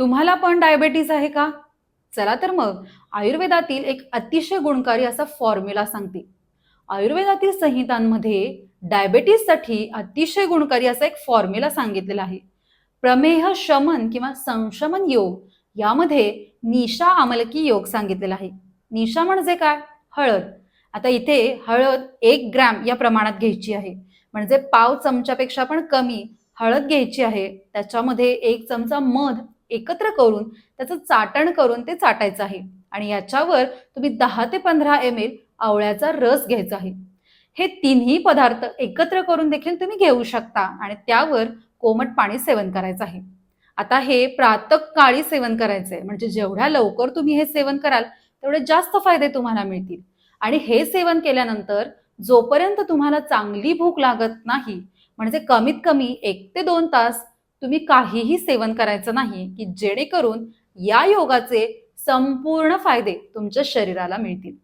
तुम्हाला पण डायबेटीस आहे का? चला तर मग. आयुर्वेदातील एक अतिशय गुणकारी असा फॉर्म्युला सांगते. आयुर्वेदातील संहितांमध्ये डायबेटीससाठी अतिशय गुणकारी असा एक फॉर्म्युला सांगितलेला आहे. प्रमेह शमन किंवा संशमन योग यामध्ये निशा आमलकी योग सांगितलेला आहे. निशा म्हणजे काय? हळद. आता इथे हळद एक ग्रॅम या प्रमाणात घ्यायची आहे. म्हणजे पाव चमच्यापेक्षा पण कमी हळद घ्यायची आहे. त्याच्यामध्ये एक चमचा मध एकत्र करून त्याचं चाटण करून ते चाटायचं आहे. आणि याच्यावर तुम्ही दहा ते पंधरा एम एल आवळ्याचा रस घ्यायचा आहे. हे तिन्ही पदार्थ एकत्र करून देखील तुम्ही घेऊ शकता आणि त्यावर कोमट पाणी सेवन करायचं आहे. आता हे प्रातकाळी सेवन करायचं आहे म्हणजे जेवढ्या लवकर तुम्ही हे सेवन कराल तेवढे जास्त फायदे तुम्हाला मिळतील. आणि हे सेवन केल्यानंतर जोपर्यंत तुम्हाला चांगली भूक लागत नाही म्हणजे कमीत कमी एक ते दोन तास तुम्ही काहीही सेवन करायचं नाही की जेणेकरून या योगाचे संपूर्ण फायदे तुमच्या शरीराला मिळतील.